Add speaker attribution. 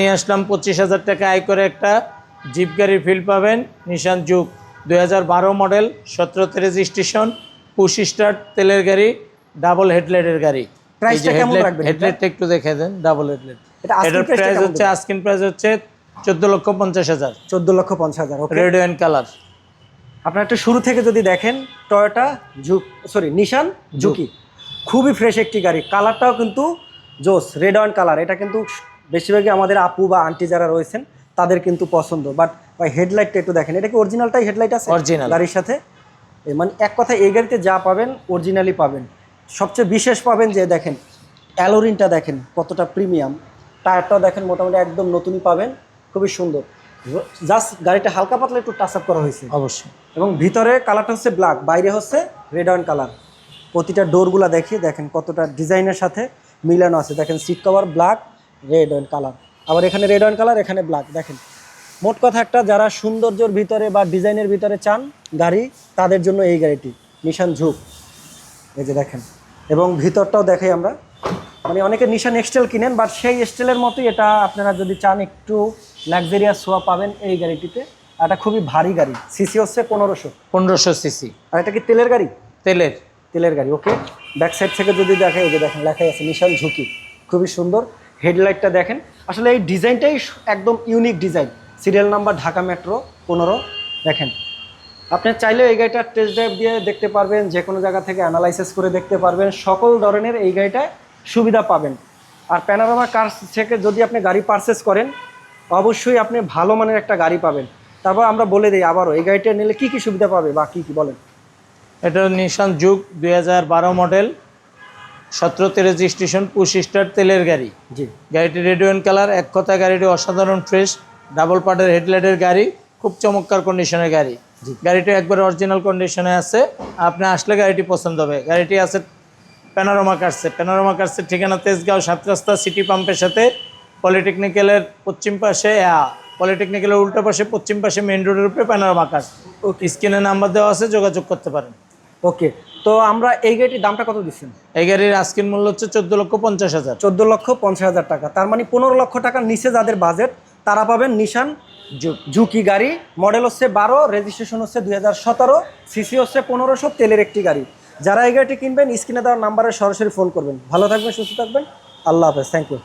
Speaker 1: নিয়ে আসলাম পঁচিশ হাজার টাকা আয় করে একটা জিপ গাড়ির ফিল পাবেন নিশান যুগ দুই হাজার বারো মডেল সতেরোতে রেজিস্ট্রেশন পুশ স্টার্ট তেলের গাড়ি ডাবল হেডলাইটের গাড়ি? হেডলাইটটা একটু দেখে দেন ডাবল হেডলাইট এটার প্রাইস হচ্ছে আস্কিন প্রাইস হচ্ছে চোদ্দ লক্ষ পঞ্চাশ হাজার।
Speaker 2: চোদ্দ লক্ষ পঞ্চাশ হাজার
Speaker 1: রেড অ্যান্ড কালার
Speaker 2: আপনার একটা শুরু থেকে যদি দেখেন টয়োটা ঝুক সরি নিশান ঝুঁকি খুবই ফ্রেশ একটি গাড়ি কালারটাও কিন্তু জোস রেড অ্যান্ড কালার এটা কিন্তু বেশিরভাগই আমাদের আপু বা আন্টি যারা রয়েছেন তাদের কিন্তু পছন্দ। বাট ভাই হেডলাইটটা একটু দেখেন। এটা কি অরিজিনালটাই হেডলাইট আছে?
Speaker 1: Original।
Speaker 2: গাড়ির সাথে? মানে এক কথা এই গাড়িতে যা পাবেন অরিজিনালি পাবেন। সবচেয়ে বিশেষ পাবেন যে দেখেন অ্যালোরিনটা দেখেন কতটা প্রিমিয়াম টায়ারটাও দেখেন মোটামুটি একদম নতুনই পাবেন। খুবই সুন্দর। জাস্ট গাড়িটা হালকা পাতলা একটু টাচ আপ করা হয়েছে।
Speaker 1: অবশ্যই।
Speaker 2: এবং ভিতরে কালারটা হচ্ছে ব্ল্যাক বাইরে হচ্ছে রেড অ্যান্ড কালার প্রতিটা ডোরগুলো দেখি দেখেন কতটা ডিজাইনের সাথে মিলানো আছে। দেখেন seat cover black red and colour আবার এখানে রেড অ্যান্ড কালার এখানে ব্ল্যাক দেখেন। মোট কথা একটা যারা সৌন্দর্যের ভিতরে বা ডিজাইনের ভিতরে চান গাড়ি তাদের জন্য এই গাড়িটি নিশান ঝুঁক এই যে দেখেন। এবং ভিতরটাও দেখাই আমরা। মানে অনেকে নিশান এক্সটেল কিনেন বাট সেই এক্সটেলের মতোই এটা আপনারা যদি চান একটু লাক্সারিয়াস সোয়া পাবেন এই গাড়িটিতে। এটা খুবই ভারী গাড়ি সিসি হচ্ছে পনেরোশো।
Speaker 1: পনেরোশো সিসি
Speaker 2: আর এটা কি তেলের গাড়ি?
Speaker 1: তেলের।
Speaker 2: তেলের গাড়ি ওকে ব্যাক সাইড থেকে যদি দেখে এই যে দেখেন লেখাই আছে নিশান ঝুঁকি খুবই সুন্দর। হেডলাইটটা দেখেন। আসলে এই ডিজাইনটাই একদম unique design serial number Dhaka metro পনেরো। দেখেন। আপনি চাইলেও এই গাড়িটা টেস্ট ড্রাইভ দিয়ে দেখতে পারবেন যে কোনো জায়গা থেকে অ্যানালাইসিস করে দেখতে পারবেন। সকল ধরনের এই গাড়িটায় সুবিধা পাবেন। আর প্যানারোমা কার থেকে যদি আপনি গাড়ি পারচেস করেন, অবশ্যই আপনি ভালো মানের একটা গাড়ি পাবেন। তারপর আমরা বলে দিই আবারও, এই গাড়িটা নিলে কী কী সুবিধা পাবে বা কী কী বলেন?
Speaker 1: এটা নিশান যুগ দুই হাজার বারো মডেল সতেরোতে রেজিস্ট্রেশন পুশ স্টার তেলের গাড়ি।
Speaker 2: জি।
Speaker 1: গাড়িটি রেড অ্যান্ড কালার এক কথা গাড়িটি অসাধারণ ফ্রেশ ডাবল পার্টের হেডলাইটের গাড়ি খুব চমৎকার কন্ডিশনের গাড়ি।
Speaker 2: জি।
Speaker 1: গাড়িটি একবার অরিজিনাল কন্ডিশনে আছে আপনি আসলে গাড়িটি পছন্দ হবে। গাড়িটি আছে প্যানোরামা কার্সে প্যানোরামা কার্সের ঠিকানা তেজগাঁও সাত রাস্তা সিটি পাম্পের সাথে পলিটেকনিক্যালের পশ্চিম পাশে পলিটেকনিক্যালের উল্টো পাশে পশ্চিম পাশে মেইন রোডের উপরে প্যানোরামা কার্স
Speaker 2: ওকে
Speaker 1: স্ক্রিনে নাম্বার দেওয়া আছে যোগাযোগ করতে পারেন।
Speaker 2: ওকে তো আমরা এই গাড়িটির দামটা কত দিচ্ছেন?
Speaker 1: এই গাড়ির আস্কিন মূল্য হচ্ছে চোদ্দ লক্ষ পঞ্চাশ হাজার।
Speaker 2: চোদ্দ লক্ষ পঞ্চাশ হাজার টাকা। তার মানে পনেরো লক্ষ টাকার নিচে যাদের বাজেট তারা পাবেন নিশান ঝুঁকি গাড়ি। মডেল হচ্ছে বারো রেজিস্ট্রেশন হচ্ছে দুই হাজার সতেরো সিসি হচ্ছে পনেরোশো তেলের একটি গাড়ি। যারা এই গাড়িটি কিনবেন স্ক্রিনে দেওয়ার নাম্বারে সরাসরি ফোন করবেন। ভালো থাকবেন সুস্থ থাকবেন। আল্লাহ হাফেজ থ্যাংক ইউ